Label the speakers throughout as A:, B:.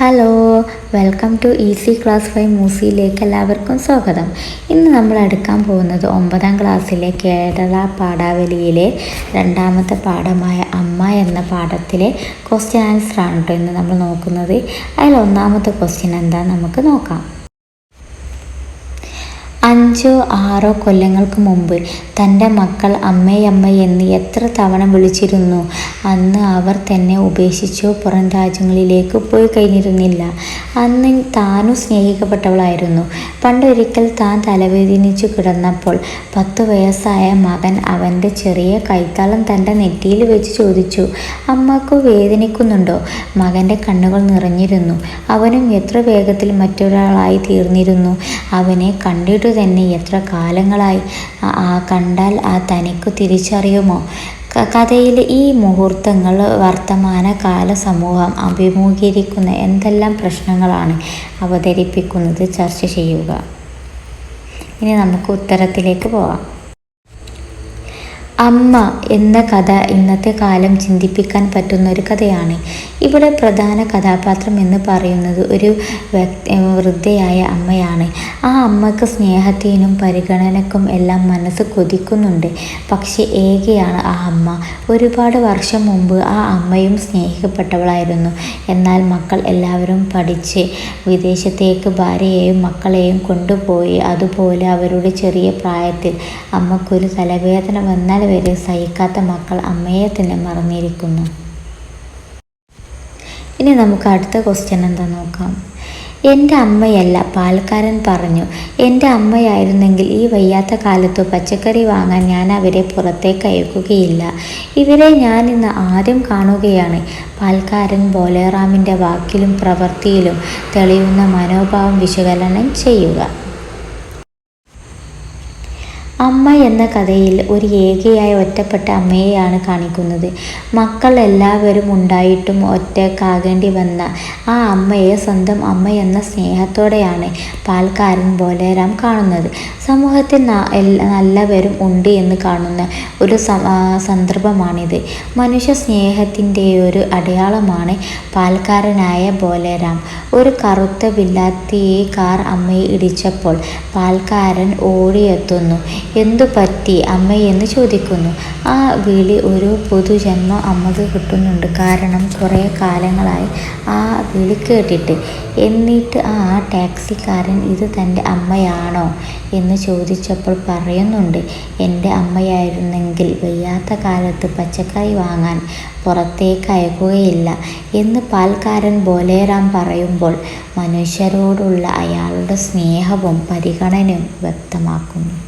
A: Hello welcome to easy class five മൂസിയിലേക്ക് എല്ലാവർക്കും സ്വാഗതം. ഇന്ന് നമ്മൾ എടുക്കാൻ പോകുന്നത് ഒമ്പതാം ക്ലാസ്സിലെ കേരള പാഠാവലിയിലെ രണ്ടാമത്തെ പാഠമായ അമ്മ എന്ന പാഠത്തിലെ ക്വസ്റ്റ്യൻ ആൻസർ ആണ് കേട്ടോ ഇന്ന് നമ്മൾ നോക്കുന്നത്. അതിൽ ഒന്നാമത്തെ ക്വസ്റ്റ്യൻ എന്താ നമുക്ക് നോക്കാം. അഞ്ചോ ആറോ കൊല്ലങ്ങൾക്ക് മുമ്പ് തന്റെ മക്കൾ അമ്മയമ്മ എന്ന് എത്ര തവണ വിളിച്ചിരുന്നു. അന്ന് അവർ തന്നെ ഉപേക്ഷിച്ചോ പുറം രാജ്യങ്ങളിലേക്ക് പോയി കഴിഞ്ഞിരുന്നില്ല. അന്ന് താനും സ്നേഹിക്കപ്പെട്ടവളായിരുന്നു. പണ്ടൊരിക്കൽ താൻ തലവേദനിച്ചു കിടന്നപ്പോൾ പത്ത് വയസ്സായ മകൻ അവന്റെ ചെറിയ കൈത്താളം തന്റെ നെറ്റിയിൽ വെച്ച് ചോദിച്ചു അമ്മയ്ക്ക് വേദനിക്കുന്നുണ്ടോ മകന്റെ കണ്ണുകൾ നിറഞ്ഞിരുന്നു. അവനും എത്ര വേഗത്തിൽ മറ്റൊരാളായി തീർന്നിരുന്നു. അവനെ കണ്ടിട്ടു തന്നെ എത്ര കാലങ്ങളായി? ആ- കണ്ടാൽ ആ തനിക്ക് തിരിച്ചറിയുമോ? കഥയിൽ ഈ മുഹൂർത്തങ്ങൾ വർത്തമാനകാല സമൂഹം അഭിമുഖീകരിക്കുന്ന എന്തെല്ലാം പ്രശ്നങ്ങളാണ് അവതരിപ്പിക്കുന്നത്? ചർച്ച ചെയ്യുക. ഇനി നമുക്ക് ഉത്തരത്തിലേക്ക് പോവാം. അമ്മ എന്ന കഥ ഇന്നത്തെ കാലം ചിന്തിപ്പിക്കാൻ പറ്റുന്ന ഒരു കഥയാണ്. ഇവിടെ പ്രധാന കഥാപാത്രം എന്ന് പറയുന്നത് ഒരു വ്യക്തി വൃദ്ധയായ അമ്മയാണ്. ആ അമ്മയ്ക്ക് സ്നേഹത്തിനും പരിഗണനക്കും എല്ലാം മനസ്സ് കൊതിക്കുന്നുണ്ട്. പക്ഷേ ഏകയാണ് ആ അമ്മ. ഒരുപാട് വർഷം മുമ്പ് ആ അമ്മയും സ്നേഹിക്കപ്പെട്ടവളായിരുന്നു. എന്നാൽ മക്കൾ എല്ലാവരും പഠിച്ച് വിദേശത്തേക്ക് ഭാര്യയെയും മക്കളെയും കൊണ്ടുപോയി. അതുപോലെ അവരുടെ ചെറിയ പ്രായത്തിൽ അമ്മക്കൊരു തലവേദന വന്നാൽ വരെ സഹിക്കാത്ത മക്കൾ അമ്മയെ തന്നെ മറന്നിരിക്കുന്നു. ഇനി നമുക്ക് അടുത്ത ക്വസ്റ്റ്യൻ എന്താ നോക്കാം. എന്റെ അമ്മയല്ല പാൽക്കാരൻ പറഞ്ഞു എന്റെ അമ്മയായിരുന്നെങ്കിൽ ഈ വയ്യാത്ത കാലത്ത് പച്ചക്കറി വാങ്ങാൻ ഞാൻ അവരെ പുറത്തേക്ക് അയക്കുകയില്ല. ഇവരെ ഞാൻ ഇന്ന് ആദ്യം കാണുകയാണ്. പാൽക്കാരൻ ബോലേറാമിന്റെ വാക്കിലും പ്രവൃത്തിയിലും തെളിയുന്ന മനോഭാവം വിശകലനം ചെയ്യുക. അമ്മ എന്ന കഥയിൽ ഒരു ഏകയായ ഒറ്റപ്പെട്ട അമ്മയെയാണ് കാണിക്കുന്നത്. മക്കൾ എല്ലാവരും ഉണ്ടായിട്ടും ഒറ്റക്കാകേണ്ടി വന്ന ആ അമ്മയെ സ്വന്തം അമ്മ എന്ന സ്നേഹത്തോടെയാണ് പാൽക്കാരൻ ബോലേറാം കാണുന്നത്. സമൂഹത്തിൽ നല്ലവരും ഉണ്ട് എന്ന് കാണുന്ന ഒരു സന്ദർഭമാണിത്. മനുഷ്യ സ്നേഹത്തിന്റെ ഒരു അടയാളമാണ് പാൽക്കാരനായ ബോലേറാം. ഒരു കറുത്ത വില്ലാത്തി കാർ അമ്മയെ ഇടിച്ചപ്പോൾ പാൽക്കാരൻ ഓടിയെത്തുന്നു. എന്തു പറ്റി അമ്മയെന്ന് ചോദിക്കുന്നു. ആ വിളി ഒരു പുതുജന്മം അമ്മയ്ക്ക് കിട്ടുന്നുണ്ട്. കാരണം കുറേ കാലങ്ങളായി ആ വിളി കേട്ടിട്ട്. എന്നിട്ട് ആ ടാക്സിക്കാരൻ ഇത് തന്റെ അമ്മയാണോ എന്ന് ചോദിച്ചപ്പോൾ പറയുന്നുണ്ട്. എന്റെ അമ്മയായിരുന്നെങ്കിൽ വയ്യാത്ത കാലത്ത് പച്ചക്കറി വാങ്ങാൻ പുറത്തേക്ക് അയക്കുകയില്ല എന്ന് പാൽക്കാരൻ ബോലേറാം പറയുമ്പോൾ മനുഷ്യരോടുള്ള അയാളുടെ സ്നേഹവും പരിഗണനയും വ്യക്തമാക്കുന്നു.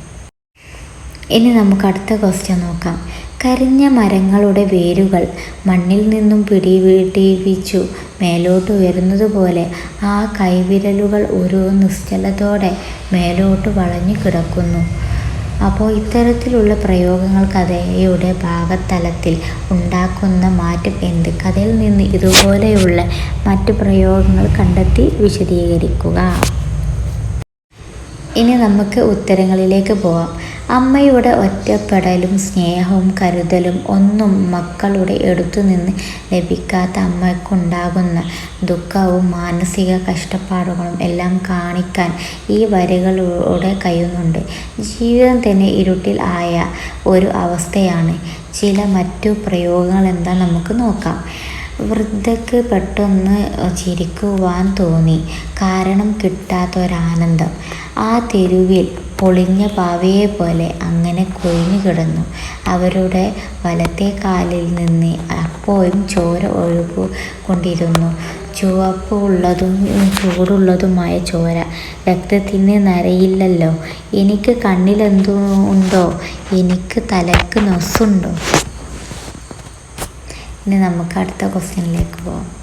A: ഇനി നമുക്ക് അടുത്ത ക്വസ്റ്റ്യൻ നോക്കാം. കരിഞ്ഞ മരങ്ങളുടെ വേരുകൾ മണ്ണിൽ നിന്നും പിടിവീട്ടിപ്പിച്ചു മേലോട്ട് ഉയരുന്നതുപോലെ ആ കൈവിരലുകൾ ഒരു നിശ്ചലത്തോടെ മേലോട്ട് വളഞ്ഞു കിടക്കുന്നു. അപ്പോൾ ഇത്തരത്തിലുള്ള പ്രയോഗങ്ങൾ കഥയുടെ ഭാഗത്തലത്തിൽ ഉണ്ടാക്കുന്ന മാറ്റം എന്ത്? കഥയിൽ നിന്ന് ഇതുപോലെയുള്ള മറ്റ് പ്രയോഗങ്ങൾ കണ്ടെത്തി വിശദീകരിക്കുക. ഇനി നമുക്ക് ഉത്തരങ്ങളിലേക്ക് പോവാം. അമ്മയുടെ ഒറ്റപ്പെടലും സ്നേഹവും കരുതലും ഒന്നും മക്കളുടെ എടുത്തു നിന്ന് ലഭിക്കാത്ത അമ്മയ്ക്കുണ്ടാകുന്ന ദുഃഖവും മാനസിക കഷ്ടപ്പാടുകളും എല്ലാം കാണിക്കാൻ ഈ വരികളിലൂടെ കഴിയുന്നുണ്ട്. ജീവിതം തന്നെ ഇരുട്ടിൽ ആയ ഒരു അവസ്ഥയാണ്. ചില മറ്റു പ്രയോഗങ്ങൾ എന്താ നമുക്ക് നോക്കാം. വൃദ്ധക്ക് പെട്ടെന്ന് ചിരിക്കുവാൻ തോന്നി. കാരണം കിട്ടാത്തൊരാനന്ദം. ആ തെരുവിൽ പൊളിഞ്ഞ പാവയെ പോലെ അങ്ങനെ കൊഴിഞ്ഞു കിടന്നു. അവരുടെ വലത്തെ കാലിൽ നിന്ന് അപ്പോഴും ചോര ഒഴുകു കൊണ്ടിരുന്നു ചുവപ്പ് ഉള്ളതും ചൂടുള്ളതുമായ ചോര. രക്തത്തിന് നരയില്ലല്ലോ. എനിക്ക് കണ്ണിലെന്തോ ഉണ്ടോ? എനിക്ക് തലക്ക് നൊസ്സുണ്ടോ ഇനി നമുക്ക് അടുത്ത ക്വസ്റ്റ്യനിലേക്ക് പോകാം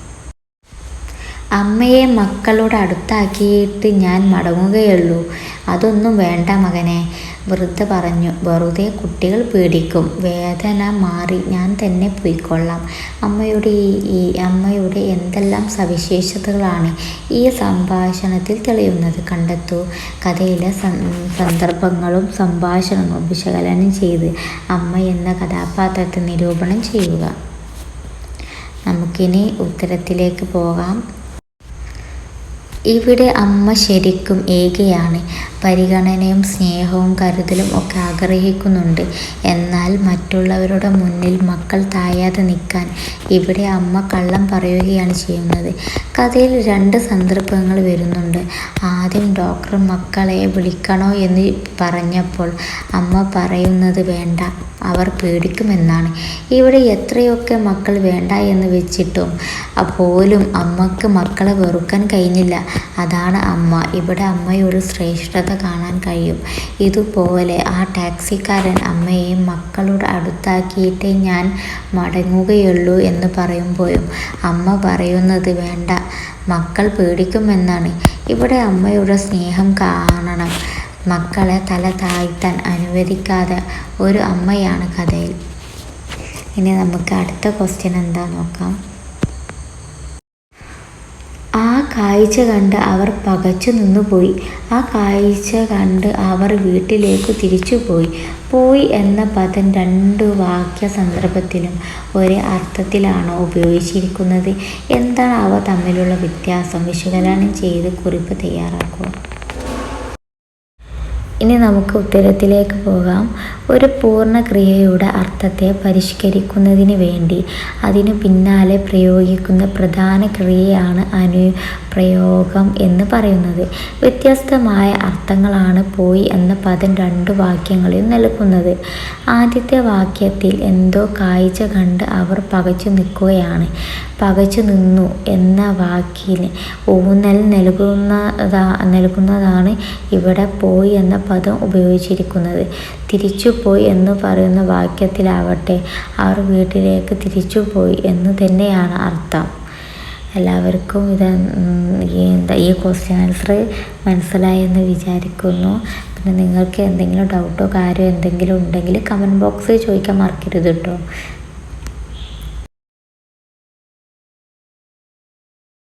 A: അമ്മയെ മക്കളോട് അടുത്താക്കിയിട്ട് ഞാൻ മടങ്ങുകയുള്ളൂ. അതൊന്നും വേണ്ട മകനെ. വൃദ്ധ പറഞ്ഞു വെറുതെ കുട്ടികൾ പേടിക്കും വേദന മാറി ഞാൻ തന്നെ പോയിക്കൊള്ളാം. അമ്മയുടെ ഈ- അമ്മയുടെ എന്തെല്ലാം സവിശേഷതകളാണ് ഈ സംഭാഷണത്തിൽ തെളിയുന്നത് കണ്ടെത്തൂ. കഥയിലെ സന്ദർഭങ്ങളും സംഭാഷണങ്ങളും വിശകലനം ചെയ്ത് അമ്മ എന്ന കഥാപാത്രത്തെ നിരൂപണം ചെയ്യുക. നമുക്കിനി ഉത്തരത്തിലേക്ക് പോകാം. ഇവിടെ അമ്മ ശരിക്കും ഏകയാണ്. പരിഗണനയും സ്നേഹവും കരുതലും ഒക്കെ ആഗ്രഹിക്കുന്നുണ്ട്. എന്നാൽ മറ്റുള്ളവരുടെ മുന്നിൽ മക്കൾ തായാതെ നിൽക്കാൻ ഇവിടെ അമ്മ കള്ളം പറയുകയാണ് ചെയ്യുന്നത്. കഥയിൽ രണ്ട് സന്ദർഭങ്ങൾ വരുന്നുണ്ട്. ആദ്യം ഡോക്ടർ മക്കളെ വിളിക്കണോ എന്ന് പറഞ്ഞപ്പോൾ അമ്മ പറയുന്നത് വേണ്ട അവർ പേടിക്കുമെന്നാണ്. ഇവിടെ എത്രയൊക്കെ മക്കൾ വേണ്ട എന്ന് വെച്ചിട്ടും പോലും അമ്മയ്ക്ക് മക്കളെ വെറുക്കാൻ കഴിഞ്ഞില്ല. അതാണ് അമ്മ. ഇവിടെ അമ്മയൊരു ശ്രേഷ്ഠത കാണാൻ കഴിയും. ഇതുപോലെ ആ ടാക്സിക്കാരൻ അമ്മയെ മക്കളുടെ അടുത്താക്കിയിട്ടേ ഞാൻ മടങ്ങുകയുള്ളൂ എന്ന് പറയുമ്പോഴും അമ്മ പറയുന്നത് വേണ്ട. മക്കൾ പേടിക്കുമെന്നാണ്. ഇവിടെ അമ്മയുടെ സ്നേഹം കാണണം. മക്കളെ തല താഴ്ത്താൻ അനുവദിക്കാതെ ഒരു അമ്മയാണ് കഥയിൽ. ഇനി നമുക്ക് അടുത്ത ക്വസ്റ്റ്യൻ എന്താ നോക്കാം ആ കാഴ്ച കണ്ട് അവർ പകച്ചു നിന്നുപോയി. ആ കാഴ്ച കണ്ട് അവർ വീട്ടിലേക്ക് തിരിച്ചുപോയി. പോയി എന്ന പദം രണ്ട് വാക്യ സന്ദർഭത്തിലും ഒരേ അർത്ഥത്തിലാണ് ഉപയോഗിച്ചിരിക്കുന്നത്. എന്താണ് അവ തമ്മിലുള്ള വ്യത്യാസം? വിശകലനം ചെയ്ത് കുറിപ്പ് തയ്യാറാക്കുക. ഇനി നമുക്ക് ഉത്തരത്തിലേക്ക് പോകാം. ഒരു പൂർണ ക്രിയയുടെ അർത്ഥത്തെ പരിഷ്കരിക്കുന്നതിന് വേണ്ടി അതിനു പിന്നാലെ പ്രയോഗിക്കുന്ന പ്രധാന ക്രിയയാണ് അനുപ്രയോഗം എന്ന് പറയുന്നത്. വ്യത്യസ്തമായ അർത്ഥങ്ങളാണ് പോയി എന്ന പദം രണ്ട് വാക്യങ്ങളിൽ നൽകുന്നത് ആദ്യത്തെ വാക്യത്തിൽ എന്തോ കാഴ്ച കണ്ട് അവർ പകച്ചു നിൽക്കുകയാണ്. പകച്ചു നിന്നു എന്ന വാക്കിന് ഊന്നൽ നൽകുന്നതാ നൽകുന്നതാണ് ഇവിടെ പോയി എന്ന പദം ഉപയോഗിച്ചിരിക്കുന്നത്. തിരിച്ചുപോയി എന്ന് പറയുന്ന വാക്യത്തിലാവട്ടെ അവർ വീട്ടിലേക്ക് തിരിച്ചുപോയി എന്ന് തന്നെയാണ് അർത്ഥം. എല്ലാവർക്കും ഇത് എന്താ ഈ ക്വസ്റ്റ്യൻ ആൻസർ മനസ്സിലായെന്ന് വിചാരിക്കുന്നു. പിന്നെ നിങ്ങൾക്ക് എന്തെങ്കിലും ഡൗട്ടോ കാര്യമോ എന്തെങ്കിലും ഉണ്ടെങ്കിൽ കമന്റ് ബോക്സിൽ ചോദിക്കാൻ മറക്കരുത് കേട്ടോ